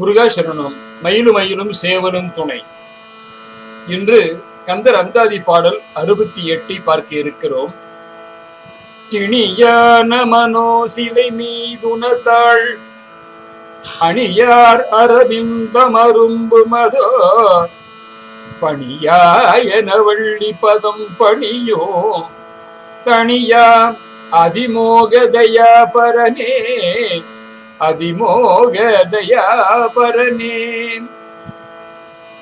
முருகாசரணம் மயிலும் மயிலும் சேவலும் துணை. இன்று கந்தர் அந்தாதி பாடல் அறுபத்தி எட்டை பார்க்க இருக்கிறோம். திணியான மனோ சிலை மீதுனத்தாள் அணியார் அரவிந்தம் அரும்பு மதோ பணியாயன வள்ளி பதம் பணியோ. தனியா அதிமோக தயா பரனே அதிமோக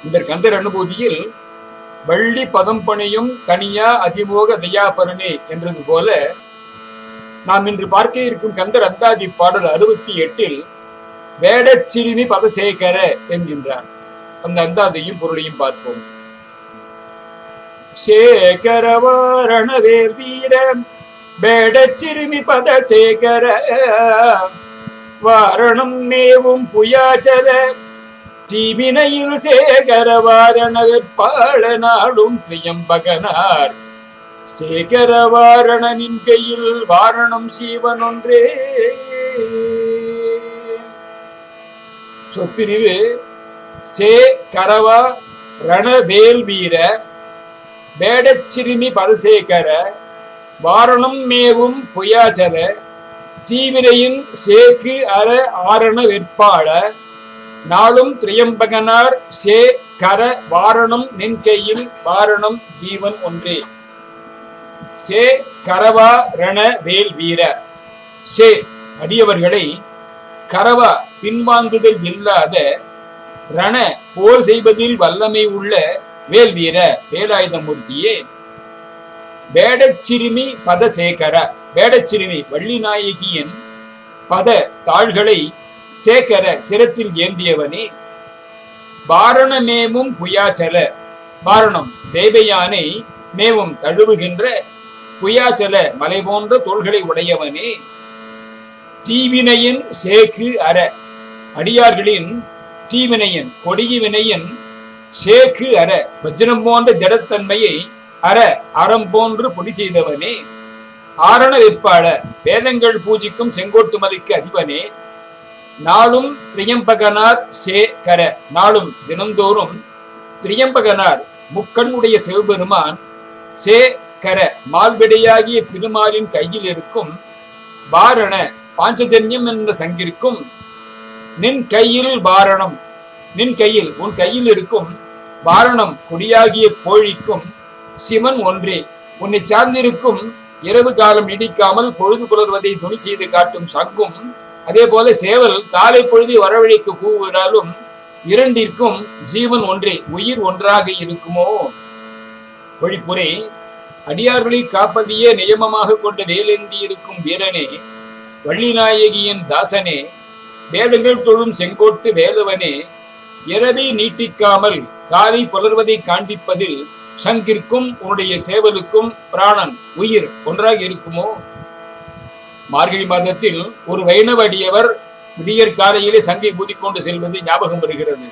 இந்த கந்தர் அனுபூதியில் வள்ளி பதம் பணியும் தனியா அதிமோக தயாபரணி என்றது போல நாம் இன்று பார்க்க இருக்கும் கந்தர் அந்தாதி பாடல் அறுபத்தி எட்டில் வேடச்சிறுமி பதசேகர என்கின்றார் அந்த அந்தாதியும் பொருளையும் பார்ப்போம். சேகரவாரணவேர் வீர வேடச்சிறுமி பதசேகர வாரணம் மேவும் புயாச்சல தீவினையில் சேகர வாரண நாடும் திரியம்பகனார். சேகர வாரணனின் கையில் வாரணம் சீவனொன்றே. சொப்பிரிவு சே கரவா ரணவேல் வீர வேடச்சிறுமி பதசேகர வாரணம் மேவும் புயாசர தீவிரையின் சேக்கு அற ஆரண வேட்பாளர் நாளும் திரியம்பகனார் சே கர வாரணம் நின்கையில் வாரணம் ஜீவன் ஒன்றே. சே கரவா ரண வேல் வீர. சே அடியவர்களை கரவா பின்வாங்குதல் இல்லாத ரண போர் செய்வதில் வல்லமை உள்ள வேல் வீர வேலாயுதமூர்த்தியே. வேடச்சிறுமி பதசேகர வேடச்சிறுமி வள்ளி நாயகியின் பத தாள்களை சேகர சிரத்தில் ஏந்தியவனே. பாரணமேவும் புயாச்சல பாரணம் தேவயானை மேவும் தழுவுகின்ற புயாச்சல மலை போன்ற தோள்களை உடையவனே. தீவினையின் சேக்கு அற அடியார்களின் தீவினையின் கொடிய வினையின் சேக்கு அற வஜ்ரம் போன்ற திடத்தன்மையை அற அறம் போன்று பொடி செய்தவனே. ஆரண வெப்பாள வேதங்கள் பூஜிக்கும் செங்கோட்டு மலைக்கு அதிபனே. நாளும் திரியம்பகனார் சே கர நாளும் தினந்தோறும் திரியம்பகனார் முக்கண்ணுடைய சிவபெருமான் சே கர மால்விடையாகிய திருமாலின் கையில் இருக்கும் வாரண பாஞ்சஜன்யம் என்ற சங்கிற்கும் நின் கையில் வாரணம் நின் கையில் உன் கையில் இருக்கும் வாரணம் கொடியாகிய கோழிக்கும் சிவன் ஒன்றே. உன்னை சார்ந்திருக்கும் இரவு காலம் நீடிக்காமல் பொழுது புலர்வதை துணி செய்து காட்டும் சங்கும். அதே போல சேவல் காலை பொழுதை வரவழைத்து கூவுகிறாலும் இரண்டிற்கும் ஜீவன் ஒன்றே உயிர் ஒன்றாக இருக்குமோ? பொழிப்புரை அடியார்களை காப்பதையே நியமமாக கொண்ட வேலேந்தி இருக்கும் வீரனே வள்ளிநாயகியின் தாசனே வேதங்கள் தொழும் செங்கோட்டு வேலுவனே இரவை நீட்டிக்காமல் காலை புலர்வதை காண்பிப்பதில் சங்கிற்கும் உன்னுடைய சேவலுக்கும் பிராணன் உயிர் ஒன்றாக இருக்குமோ? மார்கழி மாதத்தில் ஒரு வைணவ அடியவர் விடியற் காலையிலே சங்கை ஊதிக்கொண்டு செல்வது ஞாபகம் வருகிறது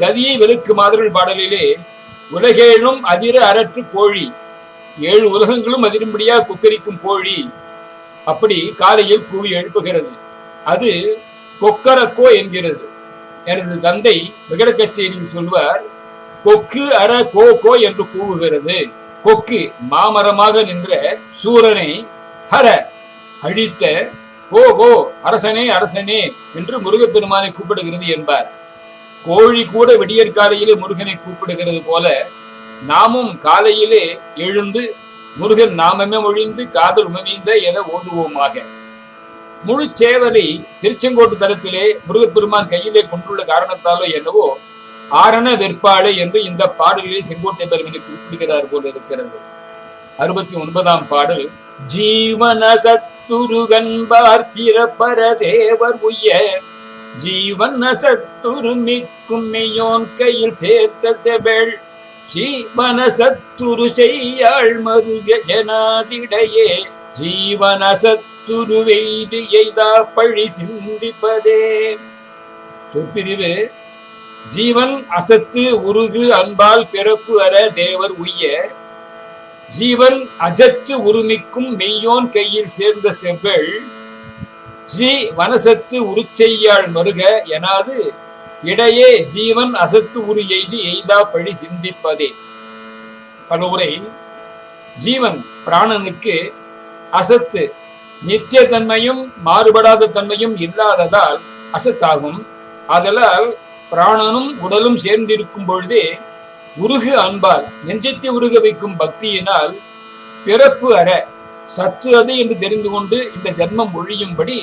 கதியை வெளுக்கு மாதர்கள் பாடலிலே உலகேழும் அதிர அரற்று கோழி ஏழு உலகங்களும் அதிரும்படியா குத்தரிக்கும் கோழி அப்படி காலையில் கூவி எழுப்புகிறது. அது கொக்கரக்கோ என்கிறது. எனது தந்தை விகடக்கச்சேரியில் சொல்வார் கொக்கு அற கோ கோ என்று கூவுகிறது. கொக்கு மாமரமாக நின்ற சூரனை ஹர அழித்த கோ கோ அரசனே அரசனே என்று முருகப்பெருமானை கூப்பிடுகிறது என்பார். கோழி கூட விடியற்காலையிலே முருகனை கூப்பிடுகிறது போல நாமும் காலையிலே எழுந்து முருகன் நாமமே ஒழிந்து காதல் உணவிந்த என ஓதுவோமாக. முழு சேவலை திருச்செங்கோட்டு தளத்திலே முருகப்பெருமான் கையிலே கொண்டுள்ள காரணத்தாலோ என்னவோ ஆரண வெற்பாளை என்று இந்த பாடலிலே செங்கோட்டை பெருமனை குறிப்பிடுகிறார் போல இருக்கிறது. அறுபத்தி ஒன்பதாம் பாடல் ஜீவன சத்துருகன்பார் பிறப்பர தேவர் உய்ய ஜீவன சத்துரு மிக்கும் மெய்யோன் கையில் சேர்த்த செவள் ஜீவன சத்துரு செய்யாள் மருக ஜனாதிடையே ஜீவன சத்துரு வெய்து எய்தா பழி சிந்திப்பதே. சொற்பிரிவு ஜீவன் அசத்து உருகு அன்பால் பிறப்பு அற தேவர் உய்ய ஜீவன் அஜத்து உருமிக்கும் மெய்யோன் கையில் சேர்ந்த செவ்வள் ஸ்ரீ வனசத்து உருச்செய்யாள் மருக எனாது இடையே ஜீவன் அசத்து உரு எய்தி எய்தா பழி சிந்திப்பதே. பலமுறை ஜீவன் பிராணனுக்கு அசத்து நித்திய தன்மையும் மாறுபடாத தன்மையும் இல்லாததால் அசத்தாகும். ஆதலால் பிராணனும் உடலும் சேர்ந்திருக்கும் பொழுதே உருகு அன்பால் நெஞ்சத்தை உருக வைக்கும் பக்தியினால் பிறப்பு அற சத்து அது என்று தெரிந்து கொண்டு இந்த ஜென்மம் ஒழியும்படி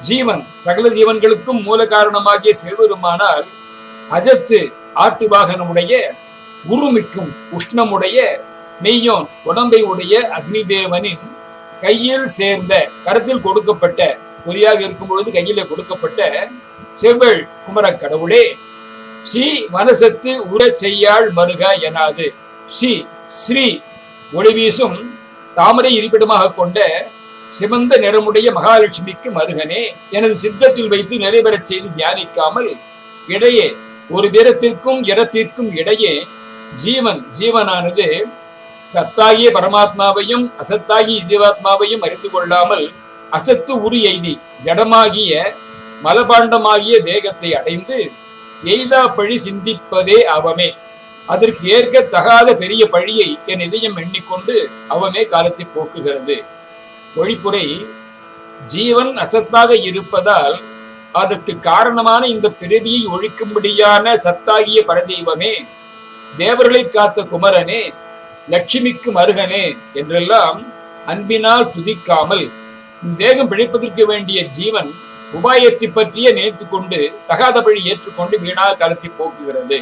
ஜீவன் சகல ஜீவன்களுக்கும் மூல காரணமாகிய செல்வருமானால் அஜத்து ஆட்டு வாகனமுடைய உருமிக்கும் உஷ்ணமுடைய மெய்யோன் உடம்பை உடைய அக்னி தேவனின் கையில் சேர்ந்த கருத்தில் கொடுக்கப்பட்ட பொறியாக இருக்கும் பொழுது கையில கொடுக்கப்பட்ட செவ்வள் குமர கடவுளே ஸ்ரீ மனசத்து உட செய்யாள் மருக எனாது. ஸ்ரீ ஸ்ரீ ஒளிவீசும் தாமரை இருப்பிடமாக கொண்ட சிவந்த நிறமுடைய மகாலட்சுமிக்கு மருகனே எனது சித்தத்தில் வைத்து நிறைவேறச் செய்து தியானிக்காமல் இடையே ஒரு தினத்திற்கும் இடத்திற்கும் இடையே ஜீவன் ஜீவனானது சத்தாகிய பரமாத்மாவையும் அசத்தாகிய ஜீவாத்மாவையும் அறிந்து கொள்ளாமல் அசத்து உரு எய்தி ஜடமாகிய மலபாண்டமாகிய தேகத்தை அடைந்து எய்தா பழி சிந்திப்பதே அவமே. அதற்கு ஏற்க தகாத பெரிய பழியை என் இதயம் எண்ணிக்கொண்டு அவமே காலத்தை போக்குகிறது. ஒழிப்புரை ஜீவன் அசத்தாக இருப்பதால் அதற்கு காரணமான இந்த பிறவியை ஒழிக்கும்படியான சத்தாகிய பரதெய்வமே தேவர்களை காத்த குமரனே லட்சுமிக்கு மருகனே என்றெல்லாம் அன்பினால் துதிக்காமல் தேகம் பிழைப்பதற்கு வேண்டிய ஜீவன் உபாயத்தை பற்றியே நினைத்து கொண்டு தகாதபடி ஏற்றுக்கொண்டு வீணாக காலத்தை போக்குகிறது.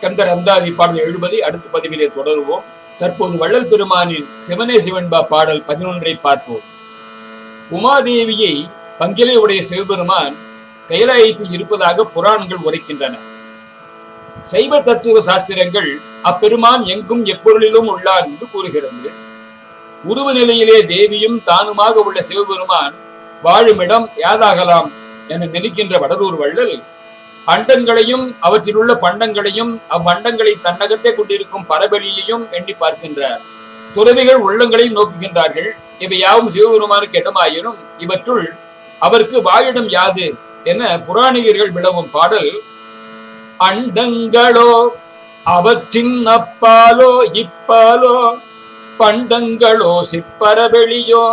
கந்தர் அந்தாதி பாடல் எழுபதை அடுத்த பதிவிலே தொடருவோம். தற்போது வள்ளல் பெருமானின் சிவனே சிவன்பா பாடல் பதினொன்றை பார்ப்போம். உமாதேவியை பங்கிலே உடைய சிவபெருமான் கைலாயத்தில் இருப்பதாக புராணங்கள் உரைக்கின்றன. சைவ தத்துவ சாஸ்திரங்கள் அப்பெருமான் எங்கும் எப்பொருளிலும் உள்ளார் என்று கூறுகிறது. உருவ நிலையிலே தேவியும் தானுமாக உள்ள சிவபெருமான் வாழுமிடம் யாதாகலாம் என நினைக்கின்ற வடலூர் வள்ளல் அண்டங்களையும் அவற்றில் உள்ள பண்டங்களையும் அவ்வண்டங்களை தன்னகத்தே கொண்டிருக்கும் பரபலியையும் எண்ணி பார்க்கின்றார். துறவிகள் உள்ளங்களையும் நோக்குகின்றார்கள். இவை யாவும் சிவபெருமானுக்கு இடமாயினும் இவற்றுள் அவருக்கு வாழிடம் யாது என புராணிகர்கள் விளவும் பாடல் அண்டங்களோ அவற்றின் அப்பாலோ இப்பாலோ பண்டங்களோ சிப்பரவெளியோ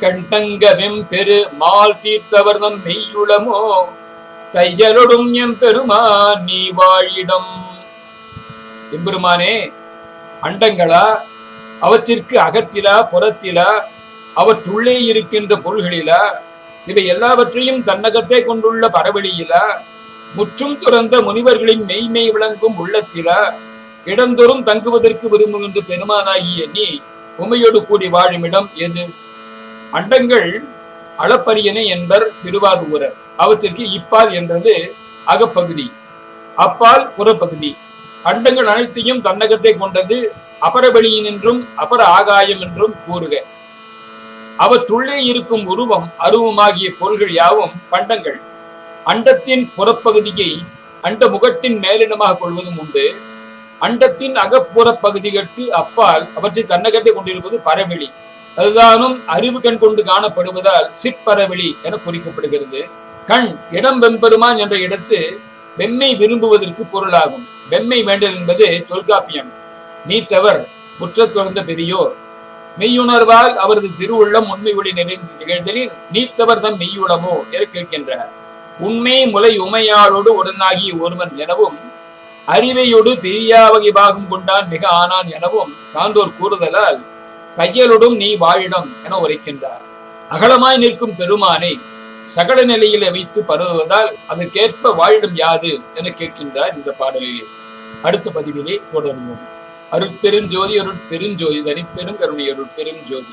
கண்டங்கவெம் பெரு மால் தீர்த்தவர்தம் மெய்யுளமோ தையலொடும் எம் பெருமான் நீ வாழிடம். எம்பெருமானே அண்டங்களா அவற்றிற்கு அகத்திலா புறத்திலா அவற்றுள்ளே இருக்கின்ற பொருள்களிலா இவை எல்லாவற்றையும் தன்னகத்தை கொண்டுள்ள பரவெளியிலா முற்றும் துறந்த முனிவர்களின் மெய்மை விளங்கும் உள்ளத்திலா இடந்தோறும் தங்குவதற்கு விரும்புகின்ற பெருமானாகிய நீ உமையோடு கூடி வாழும் இடம் எது? அண்டங்கள் அளப்பரியனை என்பர் திருவாதூரர். அவற்றிற்கு இப்பால் என்றது அகப்பகுதி அப்பால் புறப்பகுதி. அண்டங்கள் அனைத்தையும் தன்னகத்தை கொண்டது அபரவெளியினின்றும் அபர ஆகாயம் என்றும் கூறுக. அவற்றுள்ளே இருக்கும் உருவம் அருவமாகிய பொருள்கள் யாவும் பண்டங்கள். அண்டத்தின் புறப்பகுதியை அண்ட முகத்தின் மேலிடமாக கொள்வதும் உண்டு. அண்டத்தின் அகப்புற பகுதிகளுக்கு அப்பால் அவற்றை தன்னகத்தை கொண்டிருப்பது பரவெளி. அதுதானும் அறிவு கண் கொண்டு காணப்படுவதால் சிற்பரவெளி என குறிக்கப்படுகிறது. கண் இடம் வெம்பெருமான் என்ற இடத்து வெம்மை விரும்புவதற்கு பொருளாகும். வெம்மை வேண்டல் என்பது தொல்காப்பியம். நீத்தவர் முற்ற துறந்த பெரியோர். மெய்யுணர்வால் அவரது திருவுள்ளம் உண்மை ஒளி நிறைந்து நிகழ்ந்தலில் நீத்தவர் தம் மெய்யுளமோ என கேட்கின்றார். உண்மை முலை உமையாளோடு உடனாகி ஒருவன் எனவும் அறிவையோடு பிரியாவகை பாகம் கொண்டான் மிக ஆனான் எனவும் சான்றோர் கூறுதலால் தையலுடும் நீ வாழிடம் என உரைக்கின்றார். அகலமாய் நிற்கும் பெருமானை சகல நிலையில வைத்து பரவுவதால் அதற்கேற்ப வாழிடம் யாது என கேட்கின்றார் இந்த பாடலிலே. அடுத்த பதிவிலே தொடர்வோம். அருட்பெருஞ்சோதி அருட்பெருஞ்சோதி தனிப்பெரும் கருணை அருட்பெருஞ்சோதி